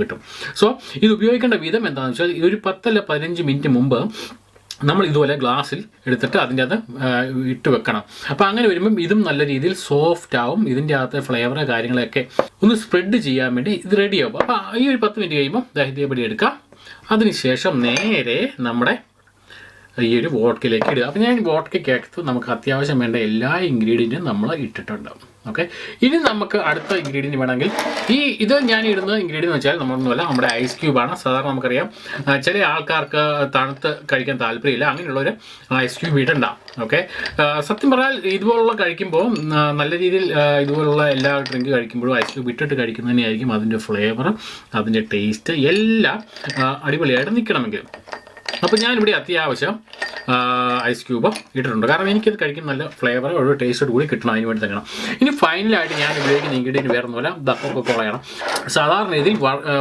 കിട്ടും. സോ ഇത് ഉപയോഗിക്കേണ്ട വിധം എന്താണെന്ന് വെച്ചാൽ ഒരു പത്തല്ല പതിനഞ്ച് മിനിറ്റ് മുമ്പ് നമ്മൾ ഇതുപോലെ ഗ്ലാസ്സിൽ എടുത്തിട്ട് അതിന്റെ അകത്ത് ഇട്ട് വെക്കണം. അപ്പോൾ അങ്ങനെ വരുമ്പം ഇതും നല്ല രീതിയിൽ സോഫ്റ്റ് ആവും. ഇതിന്റെ അകത്തെ ഫ്ലേവർ കാര്യങ്ങളൊക്കെ ഒന്ന് സ്പ്രെഡ് ചെയ്യാൻ വേണ്ടി ഇത് റെഡിയാവും അപ്പോൾ ഈ ഒരു പത്ത് മിനിറ്റ് കഴിയുമ്പോൾ ദാ ഇതേപടി എടുക്കാം. അതിനുശേഷം നേരെ നമ്മുടെ ഈ ഒരു വോട്ടിലേക്ക് ഇടുക. അപ്പോൾ ഞാൻ വോട്ടക്കകത്ത് നമുക്ക് അത്യാവശ്യം വേണ്ട എല്ലാ ഇൻഗ്രീഡിയന്റും നമ്മൾ ഇട്ടിട്ടുണ്ട്. ഓക്കെ ഇനി നമുക്ക് അടുത്ത ഇൻഗ്രീഡിയന്റ് വേണമെങ്കിൽ ഈ ഇത് ഞാൻ ഇടുന്ന ഇൻഗ്രീഡിയന്റ് എന്ന് വെച്ചാൽ നമ്മളൊന്നുമല്ല നമ്മുടെ ഐസ് ക്യൂബാണ് സാധാരണ നമുക്കറിയാം ചില ആൾക്കാർക്ക് തണുത്ത് കഴിക്കാൻ താല്പര്യമില്ല. അങ്ങനെയുള്ളവർ ഐസ് ക്യൂബ് ഇടണ്ട. ഓക്കെ സത്യം പറഞ്ഞാൽ ഇതുപോലുള്ള കഴിക്കുമ്പോൾ നല്ല രീതിയിൽ ഇതുപോലുള്ള എല്ലാ ഡ്രിങ്ക് കഴിക്കുമ്പോഴും ഐസ് ക്യൂബ് ഇട്ടിട്ട് കഴിക്കുന്നതിനായിരിക്കും അതിന്റെ ഫ്ലേവർ അതിന്റെ ടേസ്റ്റ് എല്ലാം അടിപൊളിയായിട്ട് നിൽക്കണമെങ്കിൽ. അപ്പോൾ ഞാനിവിടെ അത്യാവശ്യം ഐസ് ക്യൂബ് ഇട്ടിട്ടുണ്ട്. കാരണം എനിക്കത് കഴിക്കുന്ന നല്ല ഫ്ലേവർ ഒരു ടേസ്റ്റോട് കൂടി കിട്ടണം അതിന് വേണ്ടി തന്നെയാണ്. ഇനി ഫൈനലായിട്ട് ഞാൻ ഉപയോഗിക്കുന്ന ഇൻഗ്രീഡിയന്റ് വേറെ ഒന്നുമില്ല ദപ്പൊക്കെ കോളയാണ് സാധാരണ ആ,